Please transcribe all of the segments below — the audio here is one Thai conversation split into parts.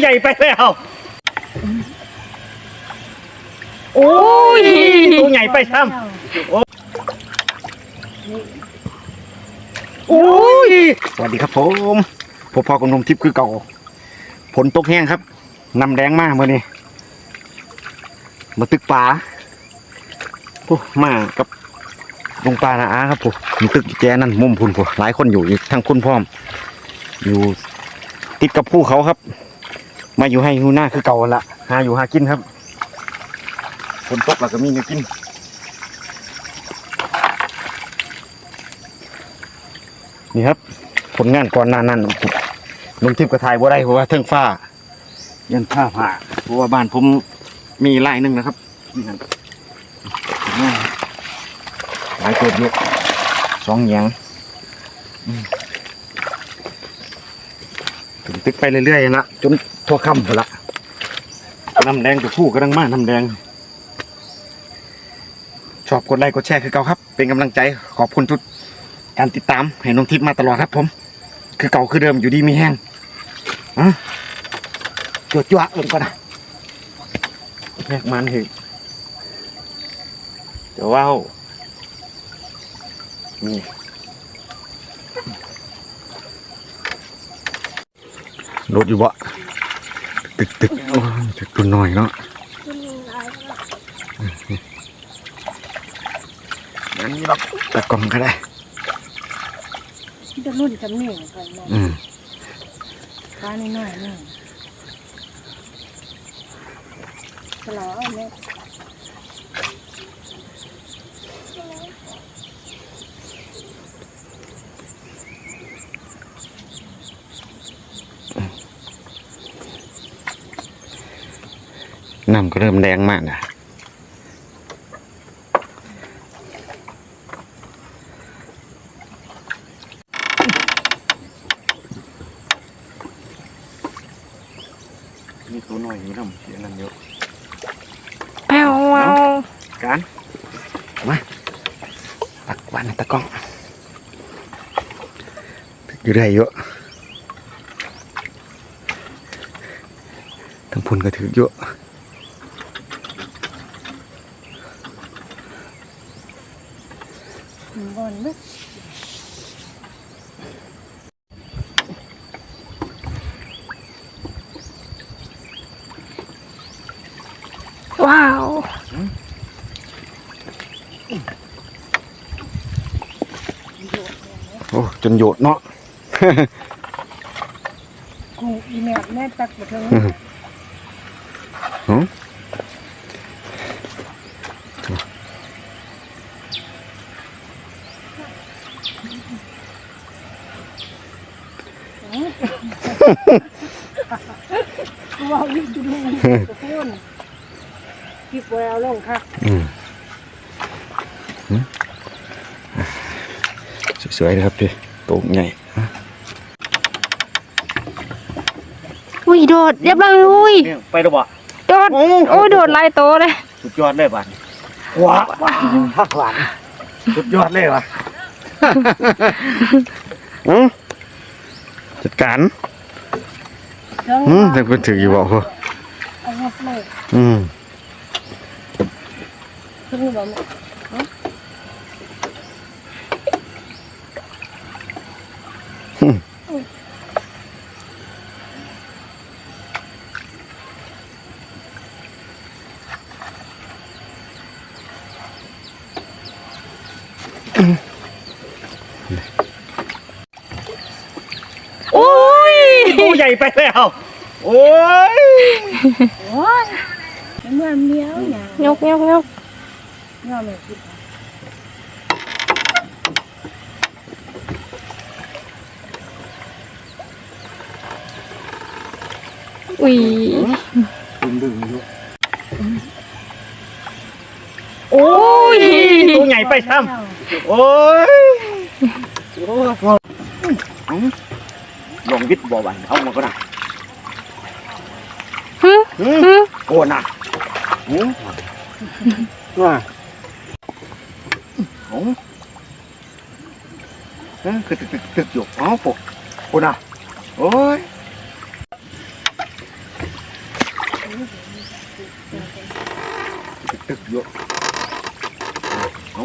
ใหญ่ไปแล้วโอ้ยตัวใหญ่ไปซ้ำโอ้ยสวัสดีครับผมพบพอกับหนมทิพย์คือเก่าฝนตกแห้งครับน้ำแดงมากเมื่อนี้มาตึกป่าโอ้มากับลงปลานะอาครับผมมีตึกแจนั่นมุมพุ่นผมหลายคนอยู่อีกทั้งคุณพร้อม อยู่ติดกับภูเขาครับ มาอยู่ให้หูหน้าคือเก่าละหาอยู่หากินครับฝนตกแล้วก็มีเนื้อกินนี่ครับ ผลงานก่อนหน้านั้นลงทิพย์กระทายบ่ได้เพราะว่าเทิงฟ้า ยันผ้าผ่าเพราะว่าบ้านผมมีลายหนึ่งนะครับนี่ครับผลงานหลายเกิดเยอะสองเหยียงอืมถึง ตึกไปเรื่อยๆละจนทั่วค่ำหมดละน้ำแดงกับผู้กำลังมาน้ำแดง ชอบกดไลค์กดแชร์คือเก่าครับ เป็นกำลังใจขอบคุณทุกการติดตามให้น้องทิพย์มาตลอดครับผม คือเก่าคือเดิมอยู่ดีมีแห้งอะจวดจ้วะเอินก่อนนะแยกมันเหยเดี๋ยวว้าวนี่ รถอยู่บ่ตึกตึกโอ้ยตึกตัวหน่อยเนาะอันนี้เราตะกล่องก็ได้จะรุ่นจำเนียงก่อนนะอืมฟ้าน้อยๆนี่สลอเอาแม่ น้ำก็เริ่มแดงมากนะมีตัวหน่อยมีน้ำเสียน้ำเยอะแปวเอาการมาตักวันตะกล้องอยู่ได้เยอะทั้งพุ่นก็ถือเยอะ บอลเว้ยว้าวโอ้จนโยดเนาะ กูอีแม่แม่ตักมาเถอะหืมกูว่าวิ่งดูดูกระพุ้นคิดไว้เอาลงค่ะอืมหืมสวยๆเลยครับพี่ตัวใหญ่อุ้ยโดดเรียบร้อยอุ้ยไปดูบ่โดดโอ้โอ้ยโดดลายโตเลยสุดยอดเลยบ้านว้าวว้าวหักหวานสุดยอดเลยว่ะอืมจัดการ อืมแต่คนถืออยู่บ่พอเอาหับเลยอืมขึ้นบ่แม่ โอ้ย ตัวใหญ่ไปแล้ว โอ้ยโอ้ยเมื่อเมียวเนี่ยยกยกยกยอมเลยคิดอุ้ยดึงดึงอยู่โอ้ยตัวใหญ่ไปซ้ำโอ้ยโอ้ยอืม ลองวิทย์บ่ไหวเอามาก็ได้ฮึอืมฮึโกนอะอืมว่าโอ้เอ้ยคือตึกตึกตึกอยู่อ๋อปกโกนอะโอ้ยตึกเยอะเอา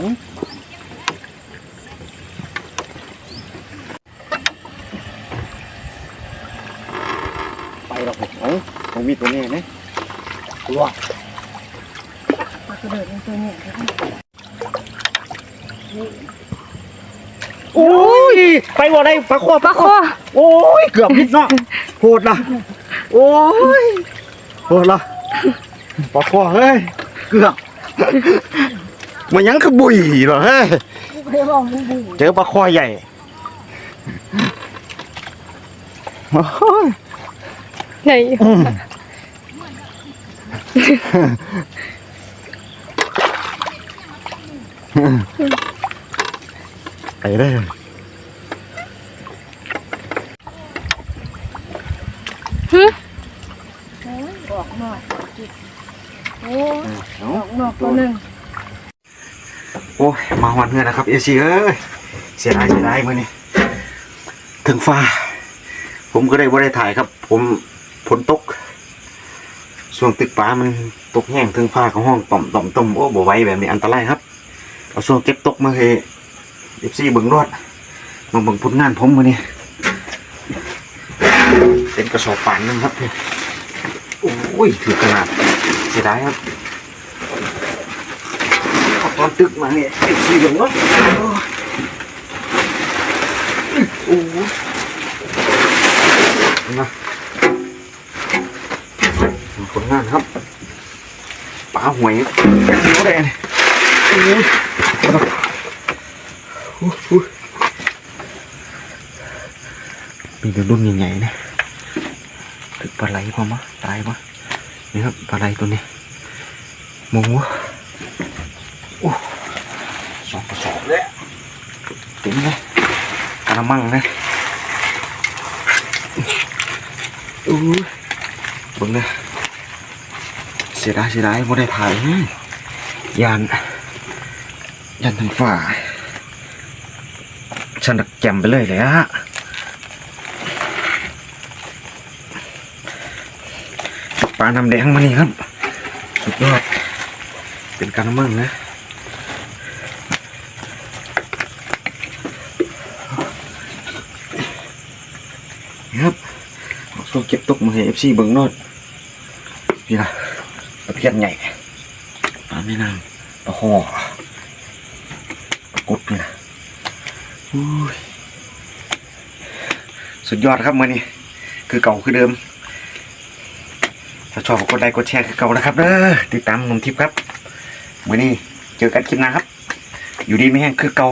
ไปหรอก เอาเอามีตัวนี้ไหมตัวปลากระเดิดเป็นตัวเนี่ยโอ้ยไปบ่ได้ปลาคอปลาคอโอ้ยเกือบพิษเนาะโหดละโอ้ยโหดละปลาคอเฮ้ยเกือบมันยังคือบุยเหรอเฮ้ยเรียกว่ามันดีเจอปลาคอใหญ่โอ้ย ไหนอืมไปได้ออกหน่อยโอ้เอาออกนอกตัวหนึ่งโอ้ยมาวันเพื่อนนะครับเอซีเอ้ยเสียดายเสียดายมือนี่ถึงฟ้า ผมก็ได้บ่ได้ถ่ายครับ ผม ฝนตกช่วงตึกป้ามันตกแห้งถึงฟ้าของห้องต่อมต่อมต้มโอ้บ่ไหวแบบนี้อันตรายครับเอาช่วงเก็บตกมาให้เอฟซีเบิ่งรอดมาเบิ่งผลงานผมมือนี่เป็นกระสอบป่านนึงครับพี่โอ้ยถือขนาดเสียดายครับเอาตอนตึกมาเนี่ยเอฟซีเบิ่งรอดโอ้ยนะ ผลงานครับปลาหวยเขาแดงโอ้ยอุ๊ยมีแต่รุ่นใหญ่ๆนะถึกปลาไหลพอมะตายปะนี่ครับปลาไหลตัวนี้มองวะโอ้สองกระสอบเลยเต็มเลยกระมังนะอู้บิ่งนะเสียดายเสียดายไม่ได้ถ่ายนะยานยานทางฝ่าฉันแจ่มไปเลยเลยฮะปลาน้ำแดงมานี่ครับ สุดยอด เป็นการมั่งนะนะครับส่วนเก็บตกมาให้เอฟซีเบิ้งโนดนี่นะ เพียนใหญ่ปลาแม่น้ำปลาหอปลากดนี่นะอุ้ยสุดยอดครับมือนี้ คือเก่าคือเดิมถ้าชอบก็กดไลค์กดแชร์คือเก่านะครับเด้อติดตามหนุ่มทิพย์ครับมือนี้เจอกันคลิปหน้าครับ อยู่ดีไม่แห้งคือเก่า